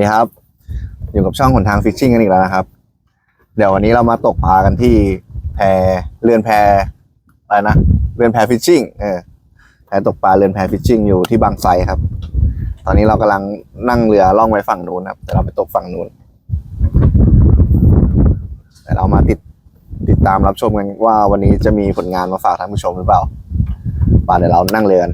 ดีครับ อยู่กับช่องหนทางฟิชชิ่งกันอีกแล้วนะครับ เดี๋ยววันนี้เรามาตกปลากันที่แพเรือนแพอะไรนะเรือนแพฟิชชิ่งเออแพตกปลาเรือนแพฟิชชิ่งอยู่ที่บางไทรครับ ตอนนี้เรากำลังนั่งเรือล่องไปฝั่งนู้นครับแต่เราไปตกฝั่งนู้นแต่เรามาติดติดตามรับชมกันว่าวันนี้จะมีผลงานมาฝากท่านผู้ชมหรือเปล่าป่าเดี๋ยวเรานั่งเรือกัน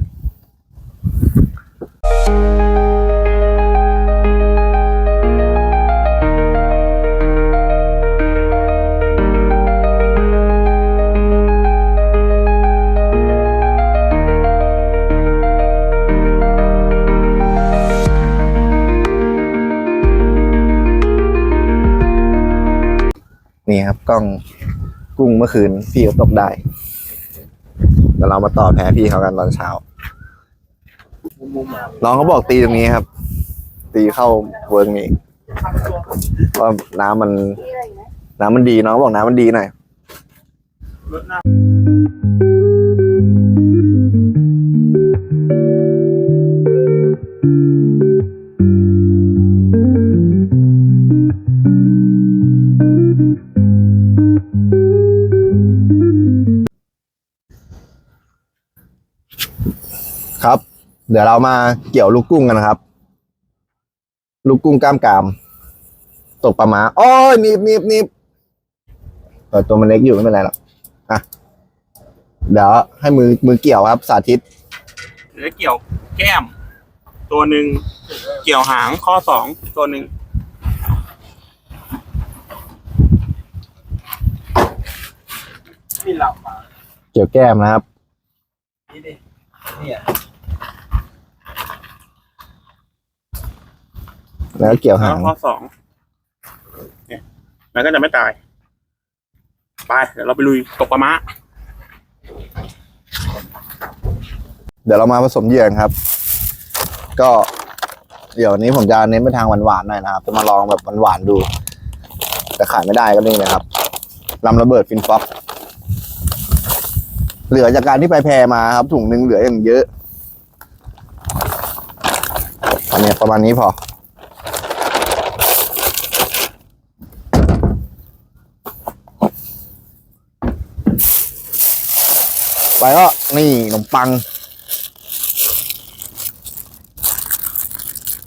นี่ครับกล้องกุ้งเมื่อคืนพี่เขาตกได้เดี๋ยวเรามาต่อแพ้พี่เขากันตอนเช้าน้องเขาบอกตีตรงนี้ครับ ตีเข้าเวิร์กนี้เพราะน้ำมัน น้ำมันดีน้องบอกน้ำมันดีหน่อย เดี๋ยวเรามาเกี่ยวลูกกุ้งกันนะครับ ลูกกุ้งกล้ามกรามตกปลาหมาโอ้ยหนีบหนีบหนีบแต่ตัวมันเล็กอยู่ไม่เป็นไรหรอกอะเดี๋ยวให้มือมือเกี่ยวครับ สาธิตเหลือเกี่ยวแก้ม ตัวหนึ่งเกี่ยวหางข้อสองตัวหนึ่งที่เรามาเกี่ยวแก้มนะครับนี่ดิเนี่ย แล้วก็เกี่ยวแล้หาวงข้อสองเนี่ยมันก็จะไม่ตาย ไป เดี๋ยวเราไปลุยตกปลาม้าเดี๋ยวเรามาผสมเหยื่อกันครับ ก็เดี๋ยวนี้ผมจะเน้นไปทางหวานๆหน่อยนะครับ จะมาลองแบบหวานๆดู แต่ขายไม่ได้ก็นี่เลยครับลำระเบิดฟินฟ็อกเหลือจากการที่ไปแพมาครับถุงหนึ่งเหลืออย่างเยอะอันนี้ประมาณนี้พอ ไปก็นี่ขนมปัง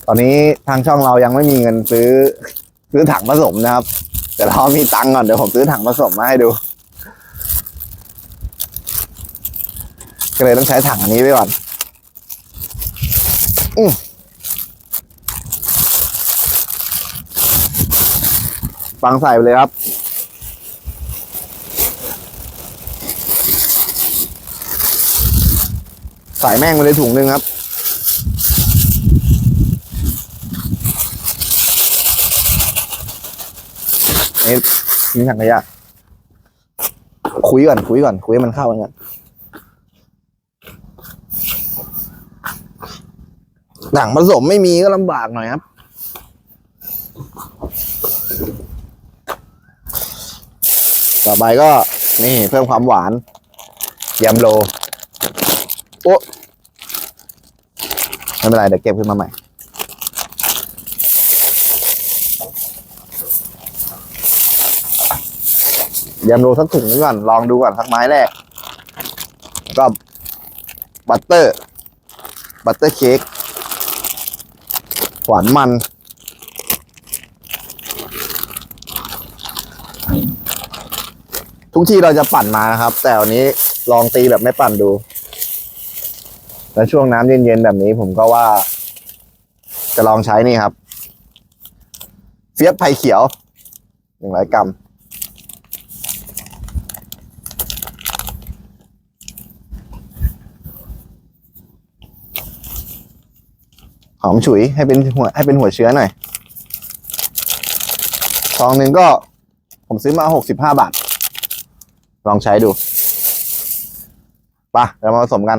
ตอนนี้ทางช่องเรายังไม่มีเงินซื้อ ซื้อถังผสมนะครับเดี๋ยวเรามีตังก่อนเดี๋ยวผมซื้อถังผสมมาให้ดู ก็เลยต้องใช้ถังอันนี้ไปก่อนอืมฟังใส่ไปเลยครับ ใส่แม่งไปเลยถุงหนึ่งครับ นี่นี่ถังขยะคุยก่อนคุยก่อนคุยให้มันเข้ากันก่อนถังผสมไม่มีก็ลำบากหน่อยครับต่อไปก็นี่เพิ่มความหวานยำโล โอ้ไม่เป็นไรเดี๋ยวเก็บขึ้นมาใหม่ยำโรสักถุงนึงก่อน ลองดูก่อนสักไม้แรก ก็บัตเตอร์ บัตเตอร์เค้กหวานมัน ทุกทีเราจะปั่นมานะครับ แต่วันนี้ลองตีแบบไม่ปั่นดู แล้วช่วงน้ำเย็นๆแบบนี้ผมก็ว่า จะลองใช้นี่ครับ เฟียสไผ่เขียวหนึ่งร้อยกรัมหอมฉุยให้เป็นหัวให้เป็นหัวเชื้อหน่อยซองหนึ่งก็ผมซื้อมาหกสิบห้าบาท ลองใช้ดูไปะเดี๋ยวมาผสมกัน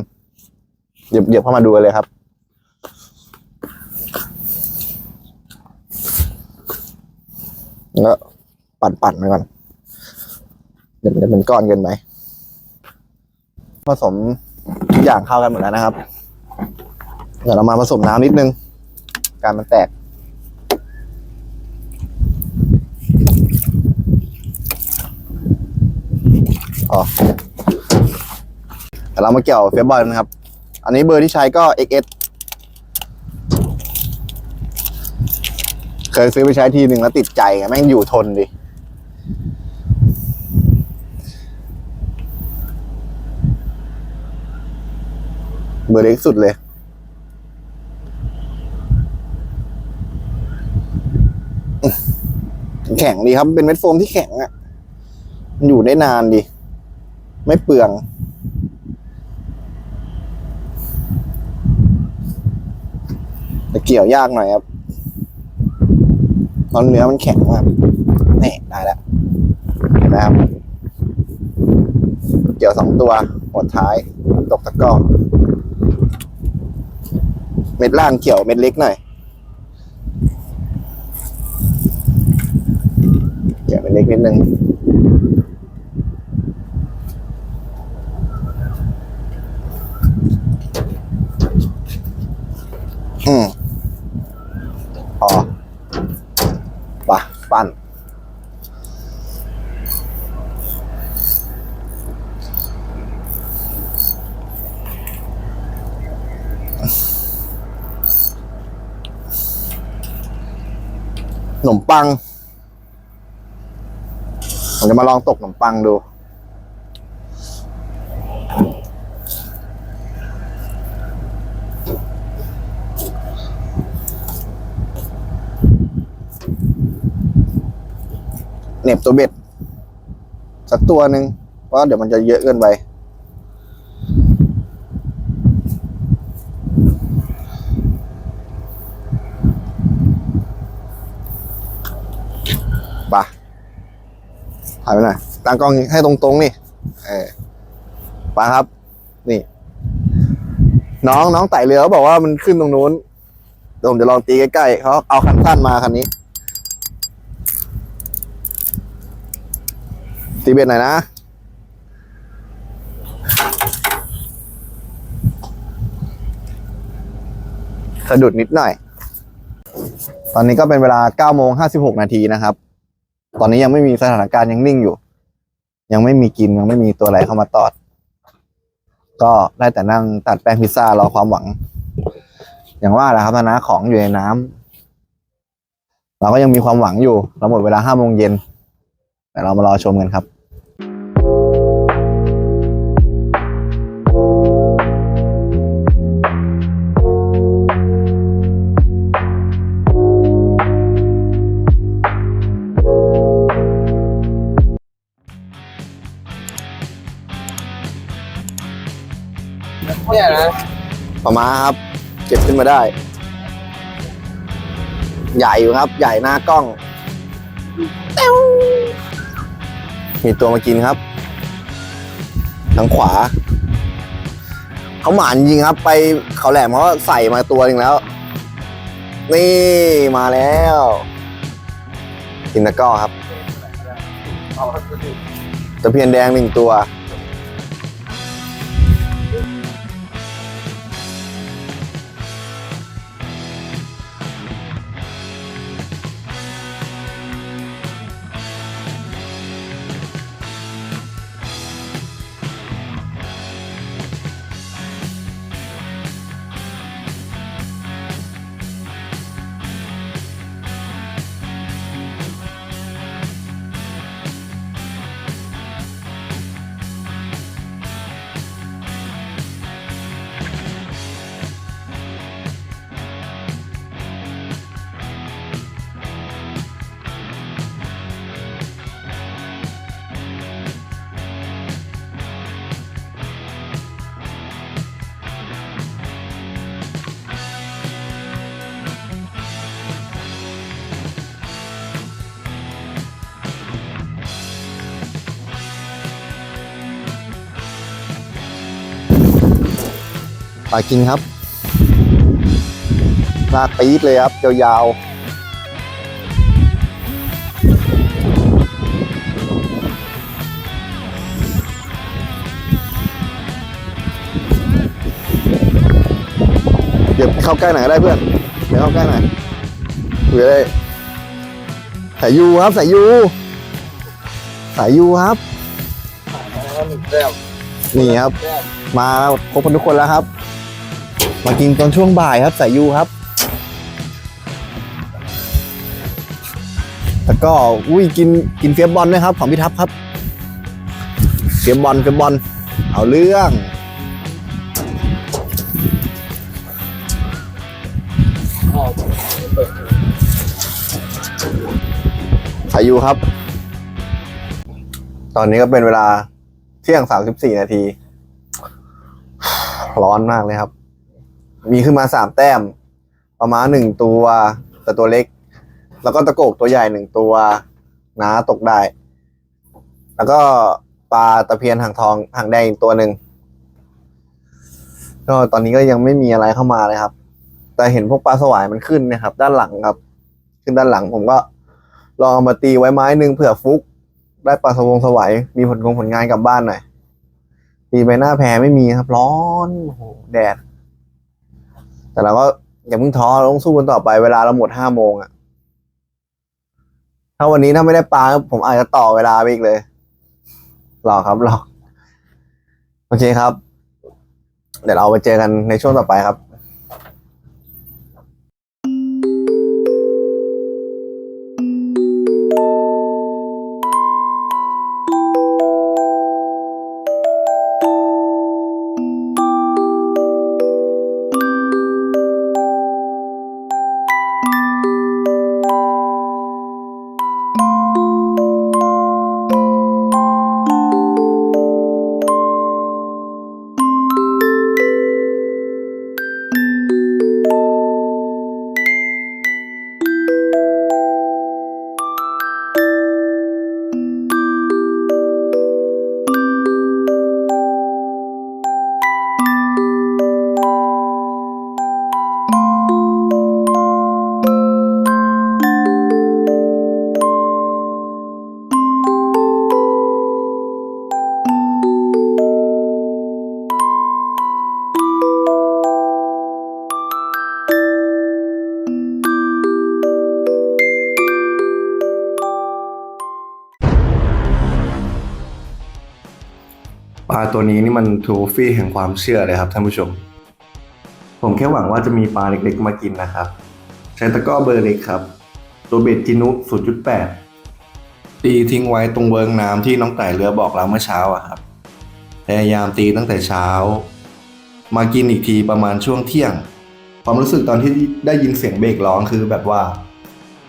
เหยียบเหยียบเข้ามาดูเลยครับ แล้วปั่นปั่นไปก่อนเดี๋ยวมันก้อนเกินไหมผสมทุกอย่างเข้ากันหมดแล้วนะครับ เดี๋ยวเรามาผสมน้ำนิดนึง การมันแตกอ๋อเรามาเกี่ยวเฟียบอลนะครับ อันนี้เบอร์ที่ใช้ก็ XS เคยซื้อไปใช้ทีหนึ่งแล้วติดใจไงแม่งอยู่ทนดิ เบอร์เล็กสุดเลย แข็งดีครับ เป็นเม็ดโฟมที่แข็งอะ่ะ มันอยู่ได้นานดี ไม่เปลือง แต่เกี่ยวยากหน่อยครับตอนเนื้อมันแข็งมากนี่ได้แล้วเห็นไหมครับ เกี่ยวสองตัวหัวท้ายตกตะกร้อเม็ดล่างเกี่ยวเม็ดเล็กหน่อยเกี่ยวเม็ดเล็กนิดนึงอืมพอ ฟัน ขนมปัง ผมจะมาลองตกขนมปังดู น็บตัวเบ็ด สักตัวหนึ่งเพราะเดี๋ยวมันจะเยอะเกินไปปะถ่ายไปหน่อยตั้งกล้องให้ตรงๆนี่เออปะครับ นี่ น้องน้องไต่เรือเขาบอกว่ามันขึ้นตรงนู้นเดี๋ยวผมจะลองตีใกล้ๆเขาเอาคันสั้นมาคันนี้ ตีเบ็ดหน่อยนะ สะดุดนิดหน่อย ตอนนี้ก็เป็นเวลา9โมง56 นาทีนะครับ ตอนนี้ยังไม่มีสถานการณ์ยังนิ่งอยู่ ยังไม่มีกินยังไม่มีตัวอะไรเข้ามาตอด ก็ได้แต่นั่งตัดแป้งพิซซ่ารอความหวัง อย่างว่าแหละครับนะของอยู่ในน้ำเราก็ยังมีความหวังอยู่เราหมดเวลา5โมงเย็น แต่เรามารอชมกันครับเนี่ยนะปลาม้าครับ เก็บขึ้นมาได้ ใหญ่อยู่ครับ ใหญ่หน้ากล้องแต้ว มีตัวมากินครับ ทางขวา เขาหมานจริงครับ ไปเขาแหลมเขาใส่มาตัวหนึ่งแล้ว นี่มาแล้วกินตะกร้อครับเอาตะเพียนแดงหนึ่งตัว ปลากินครับลากปี๊ดเลยครับ ยาวๆเดี๋ยวเข้าใกล้หน่อยก็ได้เพื่อน เดี๋ยวเข้าใกล้หน่อยคุยได้สายยูครับสายยูสายยูครับแต้มนี่ครับแต้มมาครบกันทุกคนแล้วครับ มากินตอนช่วงบ่ายครับสายยูครับแล้วก็อุ้ยกินกินเฟียบบอลด้วยครับ ของพี่ทัพครับเฟียบบอลเฟียบบอลเอาเรื่องสายยูครับ ตอนนี้ก็เป็นเวลาเที่ยงสามสิบสี่นาที ร้อนมากเลยครับ มีขึ้นมาสามแต้ม ประมาณหนึ่งตัวแต่ตัวเล็ก แล้วก็ตะโกกตัวใหญ่หนึ่งตัวน้าตกได้ แล้วก็ปลาตะเพียนหางทองหางแดงอีกตัวหนึ่งก็ตอนนี้ก็ยังไม่มีอะไรเข้ามาเลยครับ แต่เห็นพวกปลาสวายมันขึ้นนะครับ ด้านหลังครับ ขึ้นด้านหลังผมก็ลองเอามาตีไว้ไม้หนึ่งเผื่อฟุก ได้ปลาสวงสวายมีผลงงผลงานกลับบ้านหน่อยตีไปหน้าแพไม่มีครับ ร้อนโอ้โหแดด แต่เราก็อย่าเพิ่งท้อเราต้องสู้กันต่อไปเวลาเราหมดห้าโมงอะถ้าวันนี้ถ้าไม่ได้ปลาผมอาจจะต่อเวลาไปอีกเลยหรอครับหรอโอเคครับ เดี๋ยวเราไปเจอกันในช่วงต่อไปครับาตัวนี้นี่มันโทฟี่แห่งความเชื่อเลยครับท่านผู้ชม ผมแค่หวังว่าจะมีปลาเล็กๆมากินนะครับ ใช้ตะกร้อเบอร์เล็กครับ ตัวเบ็ดจินุ 0.8 ตีทิ้งไว้ตรงเวิงน้ำที่น้องไต่เรือบอกเราเมื่อเช้าอะครับ พยายามตีตั้งแต่เช้า มากินอีกทีประมาณช่วงเที่ยง ความรู้สึกตอนที่ได้ยินเสียงเบรกร้องคือแบบว่า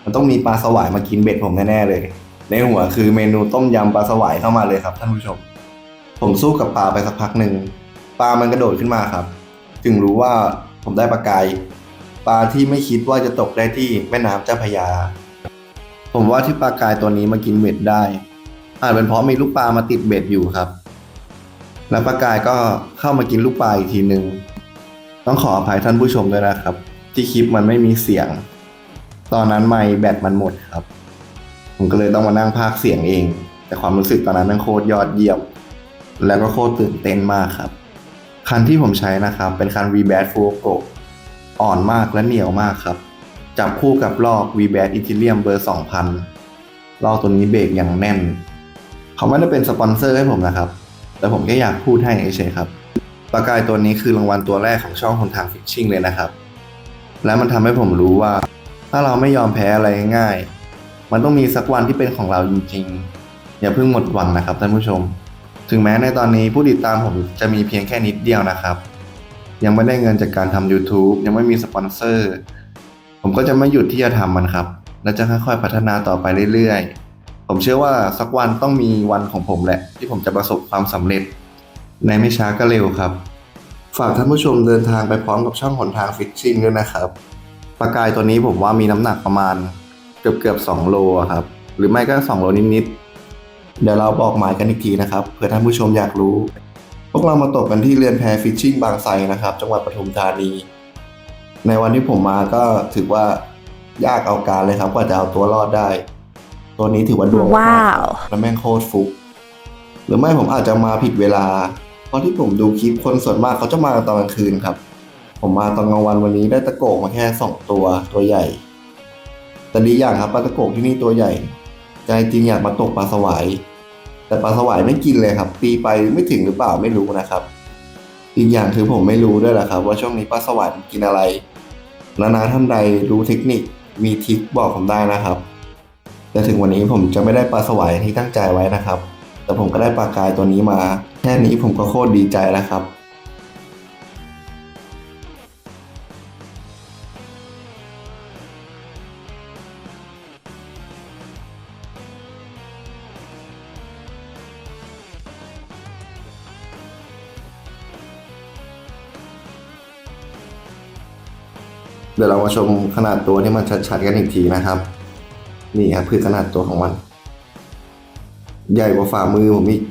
มันต้องมีปลาสวายมากินเบ็ดผมแน่ๆเลย ในหัวคือเมนูต้มยำปลาสวายเข้ามาเลยครับท่านผู้ชม ผมสู้กับปลาไปสักพักหนึ่งปลามันกระโดดขึ้นมาครับ จึงรู้ว่าผมได้ปลากายปลาที่ไม่คิดว่าจะตกได้ที่แม่น้ำเจ้าพยา ผมว่าที่ปลากายตัวนี้มากินเบ็ดได้ อาจเป็นเพราะมีลูกปลามาติดเบ็ดอยู่ครับ แล้วปลากายก็เข้ามากินลูกปลาอีกทีหนึ่งต้องขออภัยท่านผู้ชมด้วยนะครับ ที่คลิปมันไม่มีเสียง ตอนนั้นไม่แบตมันหมดครับ ผมก็เลยต้องมานั่งพากเสียงเอง แต่ความรู้สึกตอนนั้นมันโคตรยอดเยี่ยม แล้วก็โคตรตื่นเต้นมากครับ คันที่ผมใช้นะครับ เป็นคัน v b a t f u g o อ่อนมากและเหนียวมากครับ จับคู่กับลอก v b a t Ethereum เบอร์ 2000 ลอกตัวนี้เบรกอย่างแน่น เขาไม่ได้เป็นสปอนเซอร์ให้ผมนะครับ แต่ผมแค่อยากพูดให้เฉยครับปลากายตัวนี้คือรางวัลตัวแรกของช่องคนทางฟิชชิ่งเลยนะครับ และมันทำให้ผมรู้ว่า ถ้าเราไม่ยอมแพ้อะไรง่าย มันต้องมีสักวันที่เป็นของเราจริงๆ อย่าเพิ่งหมดหวังนะครับท่านผู้ชม ถึงแม้ในตอนนี้ผู้ติดตามผมจะมีเพียงแค่นิดเดียวนะครับ ยังไม่ได้เงินจากการทำ YouTube ยังไม่มีสปอนเซอร์ ผมก็จะไม่หยุดที่จะทำมันครับ และจะค่อยๆพัฒนาต่อไปเรื่อยๆ ผมเชื่อว่าสักวันต้องมีวันของผมแหละ ที่ผมจะประสบความสำเร็จ ในไม่ช้าก็เร็วครับ ฝากท่านผู้ชมเดินทางไปพร้อมกับช่องหนทางฟิชชิ่งด้วยนะครับปลากายตัวนี้ผมว่ามีน้ำหนักประมาณเกือบเกือบๆ2โลครับ หรือไม่ก็2โลนิดๆ เดี๋ยวเราบอกหมายกันอีกทีนะครับเผื่อท่านผู้ชมอยากรู้ พวกเรามาตกกันที่เรือนแพฟิชชิ่งบางไทรนะครับ จังหวัดปทุมธานี ในวันที่ผมมาก็ถือว่ายากเอาการเลยครับกว่าจะเอาตัวรอดได้ ตัวนี้ถือว่าดวงมากว้าวและแม่งโคตรฟุก หรือไม่ผมอาจจะมาผิดเวลา เพราะที่ผมดูคลิปคนส่วนมากเขาจะมาตอนกลางคืนครับ ผมมาตอนกลางวันวันนี้ได้ตะโกกมาแค่สองตัวตัวใหญ่ แต่ดีอย่างครับปลาตะโกกที่นี่ตัวใหญ่ ใจจริงอยากมาตกปลาสวาย แต่ปลาสวายไม่กินเลยครับ ตีไปไม่ถึงหรือเปล่าไม่รู้นะครับ อีกอย่างคือผมไม่รู้ด้วยแหละครับ ว่าช่วงนี้ปลาสวายมันกินอะไรนานาท่านใดรู้เทคนิคมีทิคบอกผมได้นะครับ แต่ถึงวันนี้ผมจะไม่ได้ปลาสวายที่ตั้งใจไว้นะครับ แต่ผมก็ได้ปลากายตัวนี้มา แค่นี้ผมก็โคตรดีใจแล้วครับ เดี๋ยวเรามาชมขนาดตัวที่มันชัดๆกันอีกทีนะครับ นี่ครับคือขนาดตัวของมัน ใหญ่กว่าฝ่ามือผมอีก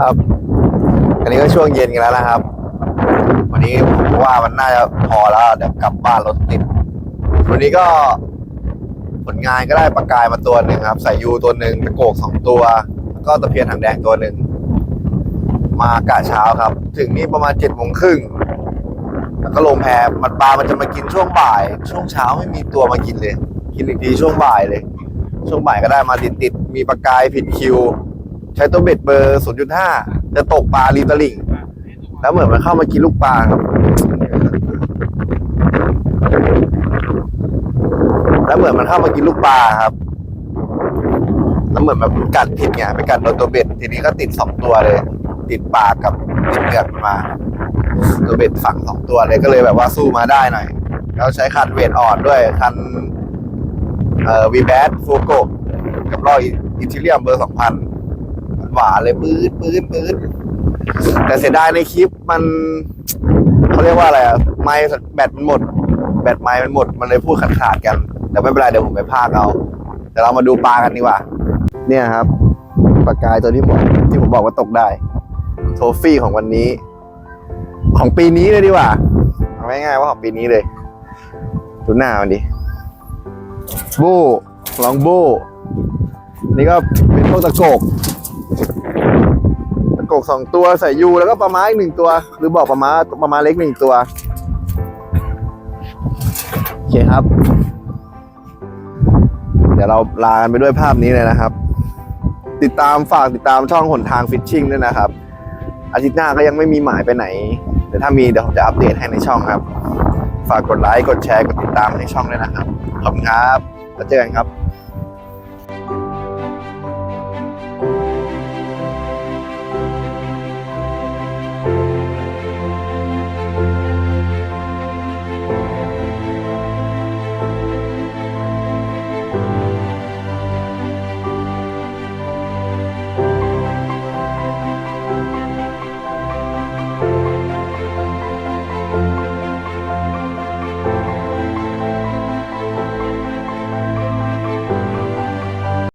ครับ อันนี้ก็ช่วงเย็นกันแล้วนะครับ วันนี้ผมว่ามันน่าจะพอแล้วเดี๋ยวกลับบ้านรถติด วันนี้ก็ผลงานก็ได้ปลากายมาตัวหนึ่งครับ ใส่ยูตัวหนึ่งตะโกกสองตัว แล้วก็ตะเพียนหางแดงตัวหนึ่ง มากะเช้าครับ ถึงนี่ประมาณเจ็ดโมงครึ่งแล้วก็ลงแพมันปลา มันจะมากินช่วงบ่าย ช่วงเช้าไม่มีตัวมากินเลย กินอีกทีช่วงบ่ายเลย ช่วงบ่ายก็ได้มาติดติดมีปลากายผิดคิว ช้ตัวเบ็ดเบอร์ 0.5 จะตกปลาริมตลิ่ง แล้วเหมือนมันเข้ามากินลูกปลาครับ แล้วเหมือนมันเข้ามากินลูกปลาครับ แล้วเหมือนแบบกัดผิดไงไปกัดโดนตัวเบ็ด ทีนี้ก็ติดสองตัวเลย ติดปากกับติดเกลือกมันมาตัวเบ็ดฝังสองตัวเลยก็เลยแบบว่าสู้มาได้หน่อย แล้วใช้คันเวทอ่อนด้วยคันเอ่อวีแบดฟูโกกับรอยอิทิเลียมเบอร์สองพัน หวานเลยปื๊ดปื๊ดปื๊ดแต่เสียดายในคลิปมันเขาเรียกว่าอะไรอะไม้แบตมันหมด แบตไม้มันหมด มันเลยพูดขาดขาดๆกัน แต่ไม่เป็นไรเดี๋ยวผมไปพากเอาเดี๋ยวเรามาดูปลากันดีกว่า เนี่ยครับปลากายตัวที่ผมที่ผมบอกว่าตกได้ โทฟี่ของวันนี้ ของปีนี้เลยดีกว่าเอาง่ายๆว่าของปีนี้เลยดูหน้ามันดิโบลองโบนี่ก็เป็นพวกตะโกก ตะกกสองตัวใส่ยูแล้วก็ปลาไม้อีกหนึ่งตัว หรือบอกปลาม้าปลาม้าเล็กหนึ่งตัวโอเคครับ เดี๋ยวเราลากันไปด้วยภาพนี้เลยนะครับ ติดตามฝากติดตามช่องหนทางฟิชชิ่งด้วยนะครับ อาทิตย์หน้าก็ยังไม่มีหมายไปไหนแต่ถ้ามีเดี๋ยวผมจะอัปเดตให้ในช่องครับ ฝากกดไลค์กดแชร์กดติดตามในช่องด้วยนะครับขอบคุณครับแล้วเจอกันครับ